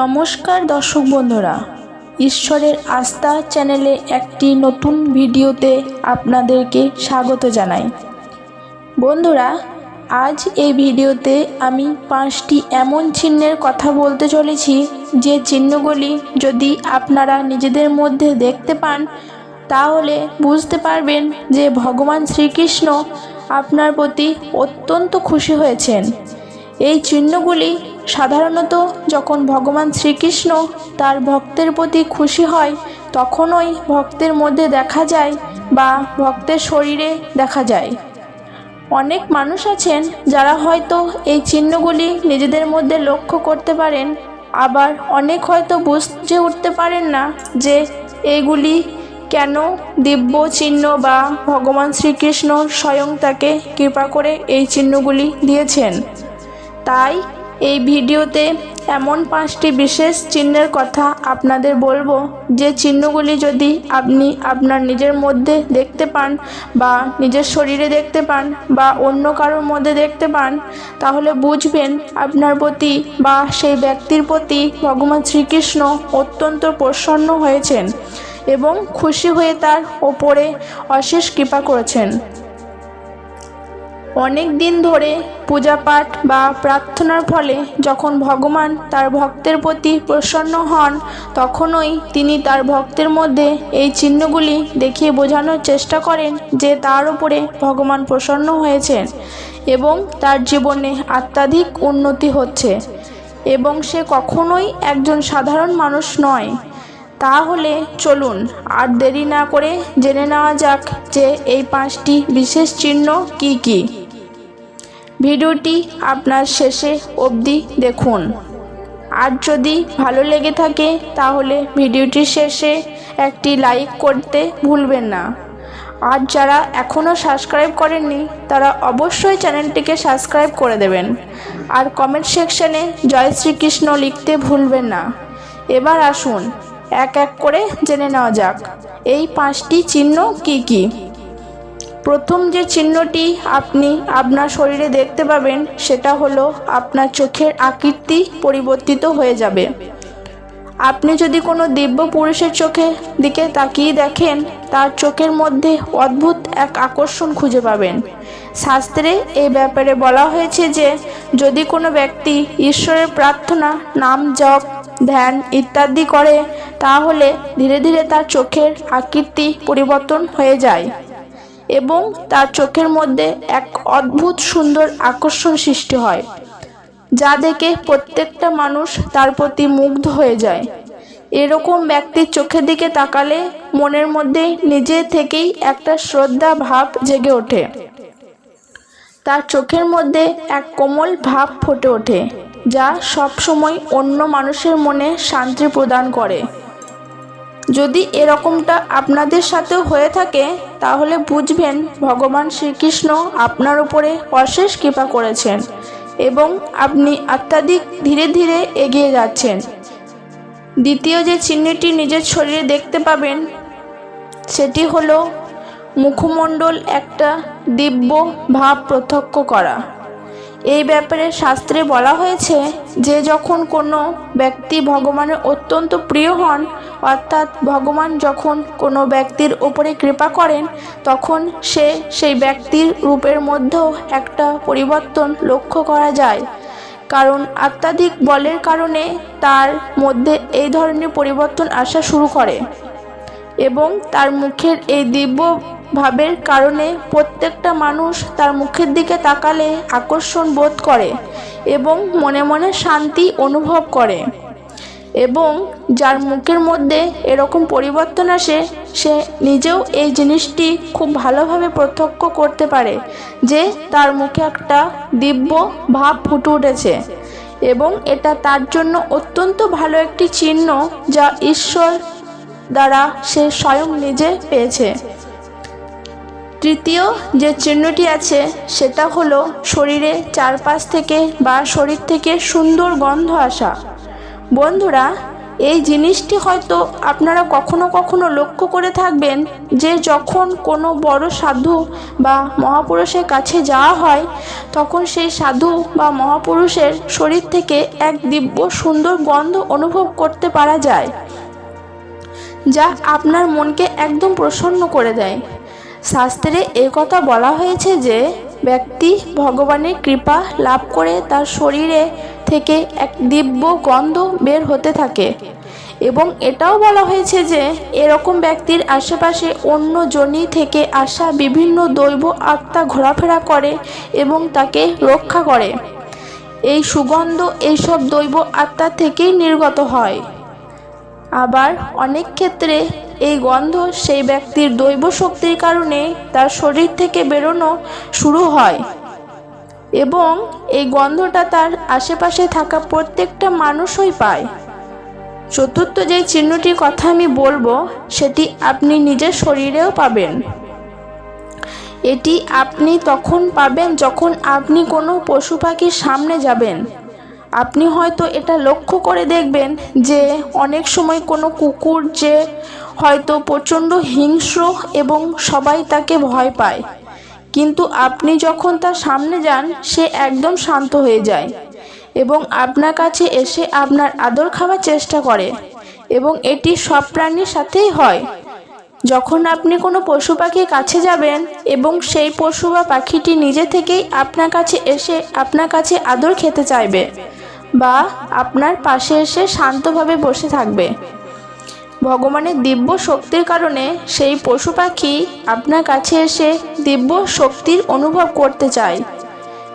নমস্কার দর্শক বন্ধুরা, ঈশ্বরের আস্থা চ্যানেলে একটি নতুন ভিডিওতে আপনাদেরকে স্বাগত জানাই। বন্ধুরা, আজ এই ভিডিওতে আমি পাঁচটি এমন চিহ্নের কথা বলতে চলেছি, যে চিহ্নগুলি যদি আপনারা নিজেদের মধ্যে দেখতে পান, তাহলে বুঝতে পারবেন যে ভগবান শ্রীকৃষ্ণ আপনার প্রতি অত্যন্ত খুশি হয়েছেন। এই চিহ্নগুলি সাধারণত যখন ভগবান শ্রীকৃষ্ণ তার ভক্তের প্রতি খুশি হয়, তখনই ভক্তের মধ্যে দেখা যায় বা ভক্তের শরীরে দেখা যায়। অনেক মানুষ আছেন যারা হয়তো এই চিহ্নগুলি নিজেদের মধ্যে লক্ষ্য করতে পারেন, আবার অনেক হয়তো বুঝতে উঠতে পারেন না যে এইগুলি কেন দিব্য চিহ্ন বা ভগবান শ্রীকৃষ্ণ স্বয়ং তাকে কৃপা করে এই চিহ্নগুলি দিয়েছেন। তাই এই ভিডিওতে এমন পাঁচটি বিশেষ চিহ্নের কথা আপনাদের বলব। যে চিহ্নগুলি যদি আপনি আপনার নিজের মধ্যে দেখতে পান বা নিজের শরীরে দেখতে পান বা অন্য কারোর মধ্যে দেখতে পান, তাহলে বুঝবেন আপনার প্রতি বা সেই ব্যক্তির প্রতি ভগবান শ্রীকৃষ্ণ অত্যন্ত প্রসন্ন হয়েছেন এবং খুশি হয়ে তার ওপরে অশেষ কৃপা করেছেন। অনেক দিন ধরে পূজা পাঠ বা প্রার্থনার ফলে যখন ভগবান তার ভক্তের প্রতি প্রসন্ন হন, তখনই তিনি তার ভক্তের মধ্যে এই চিহ্নগুলি দেখিয়ে বোঝানোর চেষ্টা করেন যে তার উপরে ভগবান প্রসন্ন হয়েছেন এবং তার জীবনে আত্মাধিক উন্নতি হচ্ছে এবং সে কখনোই একজন সাধারণ মানুষ নয়। তাহলে চলুন আর দেরি না করে জেনে নেওয়া যাক যে এই পাঁচটি বিশেষ চিহ্ন কি কি। ভিডিওটি আপনার শেষে অবধি দেখুন। আর যদি ভালো লেগে থাকে, তাহলে ভিডিওটির শেষে একটি লাইক করতে ভুলবেন না। আর যারা এখনও সাবস্ক্রাইব করেননি, তারা অবশ্যই চ্যানেলটিকে সাবস্ক্রাইব করে দেবেন। আর কমেন্ট সেকশনে জয় শ্রীকৃষ্ণ লিখতে ভুলবেন না। এবার আসুন, এক এক করে জেনে নেওয়া যাক। এই পাঁচটি চিহ্ন কি কি? প্রথম যে চিহ্নটি আপনি আপনার শরীরে দেখতে পাবেন, সেটা হলো আপনার চোখের আকৃতি পরিবর্তিত হয়ে যাবে। আপনি যদি কোনো দিব্য পুরুষের চোখে দিকে তাকিয়ে দেখেন, তার চোখের মধ্যে অদ্ভুত এক আকর্ষণ খুঁজে পাবেন। শাস্ত্রে এই ব্যাপারে বলা হয়েছে যে, যদি কোনো ব্যক্তি ঈশ্বরের প্রার্থনা, নাম জপ, ধ্যান ইত্যাদি করে, তাহলে ধীরে ধীরে তার চোখের আকৃতি পরিবর্তন হয়ে যায়। এবং তার চোখের মধ্যে এক অদ্ভুত সুন্দর আকর্ষণ সৃষ্টি হয়, যা দেখে প্রত্যেকটা মানুষ তার প্রতি মুগ্ধ হয়ে যায়। এরকম ব্যক্তির চোখের দিকে তাকালে মনের মধ্যে নিজে থেকেই একটা শ্রদ্ধা ভাব জেগে ওঠে। তার চোখের মধ্যে এক কোমল ভাব ফুটে ওঠে, যা সবসময় অন্য মানুষের মনে শান্তি প্রদান করে। যদি এরকমটা আপনাদের সাথেও হয়ে থাকে, তাহলে বুঝবেন ভগবান শ্রীকৃষ্ণ আপনার উপরে অশেষ কৃপা করেছেন এবং আপনি অত্যাধিক ধীরে ধীরে এগিয়ে যাচ্ছেন। দ্বিতীয় যে চিহ্নটি নিজের শরীরে দেখতে পাবেন, সেটি হলো মুখমণ্ডল একটা দিব্য ভাব প্রত্যক্ষ করা। এই ব্যাপারে শাস্ত্রে বলা হয়েছে যে যখন কোনো ব্যক্তি ভগবানের অত্যন্ত প্রিয় হন, অর্থাৎ ভগবান যখন কোনো ব্যক্তির ওপরে কৃপা করেন, তখন সে সেই ব্যক্তির রূপের মধ্যেও একটা পরিবর্তন লক্ষ্য করা যায়। কারণ অত্যাধিক বলের কারণে তার মধ্যে এই ধরনের পরিবর্তন আসা শুরু করে এবং তার মুখের এই দিব্য ভাবের কারণে প্রত্যেকটা মানুষ তার মুখের দিকে তাকালে আকর্ষণ বোধ করে এবং মনে মনে শান্তি অনুভব করে। এবং যার মুখের মধ্যে এরকম পরিবর্তন আসে, সে নিজেও এই জিনিসটি খুব ভালোভাবে প্রত্যক্ষ করতে পারে যে তার মুখে একটা দিব্য ভাব ফুটে উঠেছে এবং এটা তার জন্য অত্যন্ত ভালো একটি চিহ্ন যা ঈশ্বর দ্বারা সে স্বয়ং নিজে পেয়েছে। তৃতীয় যে চিহ্নটি আছে, সেটা হলো শরীরে চারপাশ থেকে বা শরীর থেকে সুন্দর গন্ধ আসা। বন্ধুরা, এই জিনিসটি হয়তো আপনারা কখনো কখনো লক্ষ্য করে থাকবেন যে যখন কোনো বড় সাধু বা মহাপুরুষের কাছে যাওয়া হয়, তখন সেই সাধু বা মহাপুরুষের শরীর থেকে এক দিব্য সুন্দর গন্ধ অনুভব করতে পারা যায়, যা আপনার মনকে একদম প্রসন্ন করে দেয়। শাস্ত্রে এ কথা বলা হয়েছে যে, ব্যক্তি ভগবানের কৃপা লাভ করে তার শরীরে থেকে এক দিব্য গন্ধ বের হতে থাকে। এবং এটাও বলা হয়েছে যে, এরকম ব্যক্তির আশেপাশে অন্য জনি থেকে আসা বিভিন্ন দৈব আত্মা ঘোরাফেরা করে এবং তাকে রক্ষা করে। এই সুগন্ধ এইসব দৈব আত্মা থেকেই নির্গত হয়। আবার অনেক ক্ষেত্রে এই গন্ধ সেই ব্যক্তির দৈব শক্তির কারণে তার শরীর থেকে বেরোনো শুরু হয়। এবং এই গন্ধটা তার আশেপাশে থাকা প্রত্যেকটা মানুষই পায়। চতুর্থ যে চিহ্নটির কথা আমি বলব, সেটি আপনি নিজের শরীরেও পাবেন। এটি আপনি তখন পাবেন যখন আপনি কোনো পশু পাখির সামনে যাবেন। আপনি হয়তো এটা লক্ষ্য করে দেখবেন যে অনেক সময় কোনো কুকুর যে হয়তো প্রচণ্ড হিংস্র এবং সবাই তাকে ভয় পায়। কিন্তু আপনি যখন তার সামনে যান, সে একদম শান্ত হয়ে যায় এবং আপনার কাছে এসে আপনার আদর খাওয়ার চেষ্টা করে এবং এটি সব প্রাণীর সাথেই হয়। যখন আপনি কোনো পশু পাখির কাছে যাবেন এবং সেই পশু বা পাখিটি নিজে থেকেই আপনার কাছে এসে আপনার কাছে আদর খেতে চাইবে বা আপনার পাশে এসে শান্তভাবে বসে থাকবে। ভগবানের দিব্য শক্তির কারণে সেই পশু পাখি আপনার কাছে এসে দিব্য শক্তির অনুভব করতে চায়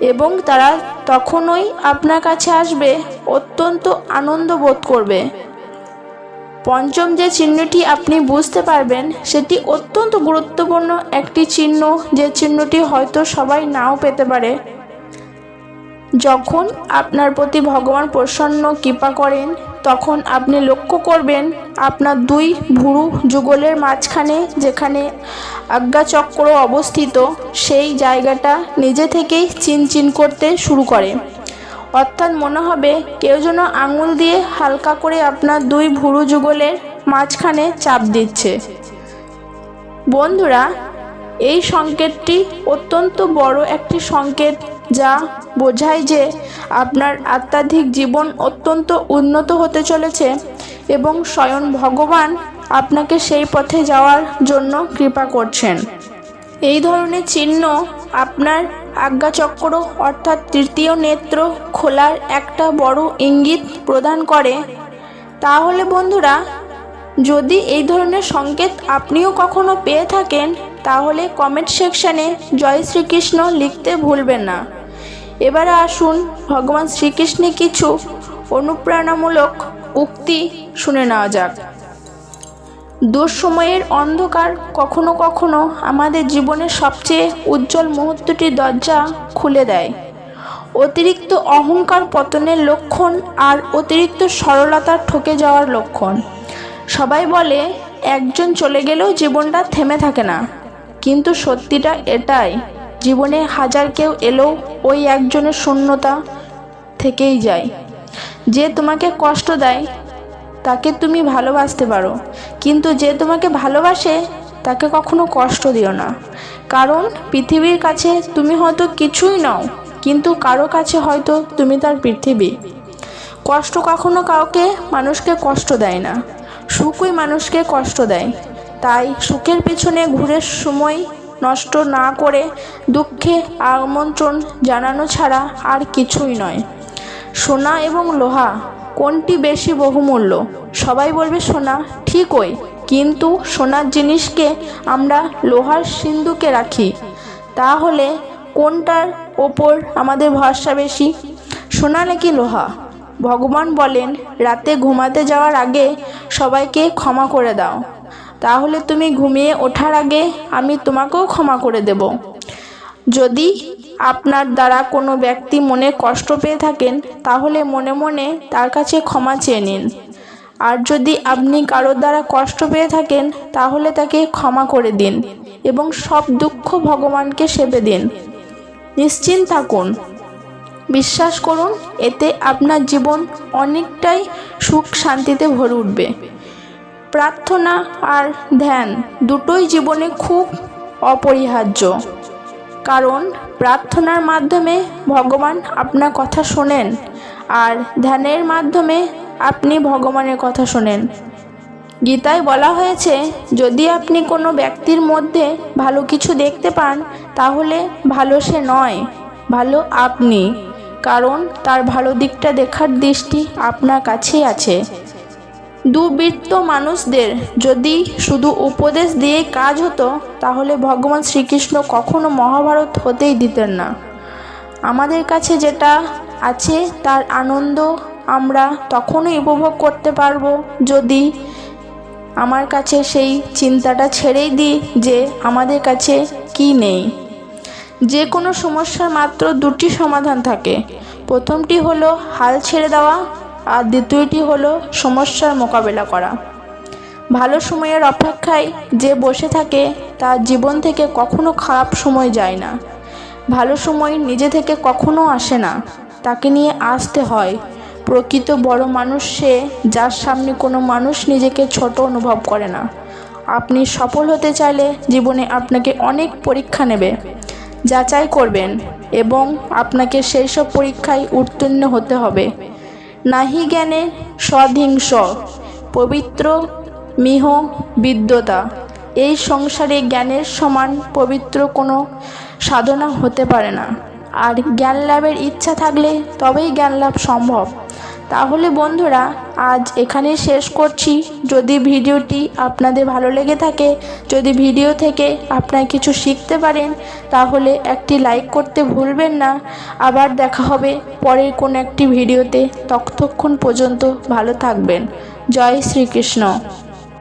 এবং তারা তখনই আপনার কাছে আসবে, অত্যন্ত আনন্দ বোধ করবে। পঞ্চম যে চিহ্নটি আপনি বুঝতে পারবেন, সেটি অত্যন্ত গুরুত্বপূর্ণ একটি চিহ্ন। যে চিহ্নটি হয়তো সবাই নাও পেতে পারে। যখন আপনার প্রতি ভগবান প্রসন্ন কৃপা করেন, তখন আপনি লক্ষ্য করবেন আপনার দুই ভুরু যুগলের মাঝখানে যেখানে আজ্ঞাচক্র অবস্থিত, সেই জায়গাটা নিজে থেকেই চিনচিন করতে শুরু করে। অর্থাৎ মনে হবে কেউ যেন আঙুল দিয়ে হালকা করে আপনার দুই ভুরু যুগলের মাঝখানে চাপ দিচ্ছে। বন্ধুরা এই সংকেতটি অত্যন্ত বড় একটি সংকেত যা বোঝায় যে আপনার আত্মাধিক জীবন অত্যন্ত উন্নত হতে চলেছে এবং স্বয়ং ভগবান আপনাকে সেই পথে যাওয়ার জন্য কৃপা করছেন। এই ধরনের চিহ্ন আপনার আজ্ঞাচক্র অর্থাৎ তৃতীয় নেত্র খোলার একটা বড় ইঙ্গিত প্রদান করে। তাহলে বন্ধুরা, যদি এই ধরনের সংকেত আপনিও কখনো পেয়ে থাকেন তাহলে কমেন্ট সেকশানে জয় শ্রীকৃষ্ণ লিখতে ভুলবেন না। এবারে আসুন ভগবান শ্রীকৃষ্ণের কিছু অনুপ্রেরণামূলক উক্তি শুনে নেওয়া যাক। দুঃসময়ের অন্ধকার কখনো কখনো আমাদের জীবনের সবচেয়ে উজ্জ্বল মুহূর্তটির দরজা খুলে দেয়। অতিরিক্ত অহংকার পতনের লক্ষণ আর অতিরিক্ত সরলতার ঠকে যাওয়ার লক্ষণ। সবাই বলে, একজন চলে গেলেও জীবনটা থেমে থাকে না। কিন্তু সত্যিটা এটাই, জীবনে হাজার কেউ এলেও ওই একজনের শূন্যতা থেকেই যায়। যে তোমাকে কষ্ট দেয়, তাকে তুমি ভালোবাসতে পারো। কিন্তু যে তোমাকে ভালোবাসে, তাকে কখনো কষ্ট দিও না। কারণ পৃথিবীর কাছে তুমি হয়তো কিছুই নাও, কিন্তু কারও কাছে হয়তো তুমি তার পৃথিবী। কষ্ট কখনো কাউকে, মানুষকে কষ্ট দেয় না। সুখই মানুষকে কষ্ট দেয়। তাই সুখের পিছনে ঘুরে সময় নষ্ট না করে দুঃখে আমন্ত্রণ জানানো ছাড়া আর কিছুই নয়। সোনা এবং লোহা, কোনটি বেশি বহুমূল্য? সবাই বলবে সোনা, ঠিকই, কিন্তু সোনার জিনিসকে আমরা লোহার সিন্ধুকে রাখি। তাহলে কোনটার ওপর আমাদের ভরসা বেশি? সোনা নাকি লোহা? ভগবান বলেন, রাতে ঘুমাতে যাওয়ার আগে সবাইকে ক্ষমা করে দাও। তাহলে তুমি ঘুমিয়ে ওঠার আগে আমি তোমাকেও ক্ষমা করে দেব। যদি আপনার দ্বারা কোনো ব্যক্তি মনে কষ্ট পেয়ে থাকেন, তাহলে মনে মনে তার কাছে ক্ষমা চেয়ে নিন। আর যদি আপনি কারোর দ্বারা কষ্ট পেয়ে থাকেন, তাহলে তাকে ক্ষমা করে দিন এবং সব দুঃখ ভগবানকে সেবে দিন। নিশ্চিন্ত থাকুন। বিশ্বাস করুন, এতে আপনার জীবন অনেকটাই সুখ শান্তিতে ভরে উঠবে। প্রার্থনা আর ধ্যান দুটোই জীবনে খুব অপরিহার্য। কারণ প্রার্থনার মাধ্যমে ভগবান আপনার কথা শোনেন আর ধ্যানের মাধ্যমে আপনি ভগবানের কথা শোনেন। গীতায় বলা হয়েছে, যদি আপনি কোনো ব্যক্তির মধ্যে ভালো কিছু দেখতে পান, তাহলে ভালো সে নয়, ভালো আপনি। কারণ তার ভালো দিকটা দেখার দৃষ্টি আপনার কাছেই আছে। দুবৃত্ত মানুষদের যদি শুধু উপদেশ দিয়ে কাজ হতো, তাহলে ভগবান শ্রীকৃষ্ণ কখনো মহাভারত হতেই দিতেন না। আমাদের কাছে যেটা আছে, তার আনন্দ আমরা তখনই উপভোগ করতে পারব যদি আমার কাছে সেই চিন্তাটা ছেড়েই দিই যে আমাদের কাছে কি নেই। যে কোনো সমস্যার মাত্র দুটি সমাধান থাকে। প্রথমটি হলো হাল ছেড়ে দেওয়া আর দ্বিতীয়টি হলো সমস্যার মোকাবেলা করা। ভালো সময়ের অপেক্ষায় যে বসে থাকে, তার জীবন থেকে কখনো খারাপ সময় যায় না। ভালো সময় নিজে থেকে কখনো আসে না। তাকে নিয়ে আসতে হয়। প্রকৃত বড় মানুষ সে, যার সামনে কোনো মানুষ নিজেকে ছোট অনুভব করে না। আপনি সফল হতে চাইলে জীবনে আপনাকে অনেক পরীক্ষা নেবে। যাচাই করবেন এবং আপনাকে সেই সব পরীক্ষায় উত্তীর্ণ হতে হবে। নাহি জ্ঞানে সহিংস, পবিত্র মিহ বিদ্যতা। এই সংসারে জ্ঞানের সমান পবিত্র কোনো সাধনা হতে পারে না। আর জ্ঞান লাভের ইচ্ছা থাকলে তবেই জ্ঞান লাভ সম্ভব। তাহলে বন্ধুরা, আজ এখানে শেষ করছি। যদি ভিডিওটি আপনাদের ভালো লেগে থাকে, যদি ভিডিও থেকে আপনারা কিছু শিখতে পারেন, তাহলে একটি লাইক করতে ভুলবেন না। আবার দেখা হবে পরের কোন একটি ভিডিওতে। ততক্ষণ পর্যন্ত ভালো থাকবেন। জয় শ্রীকৃষ্ণ।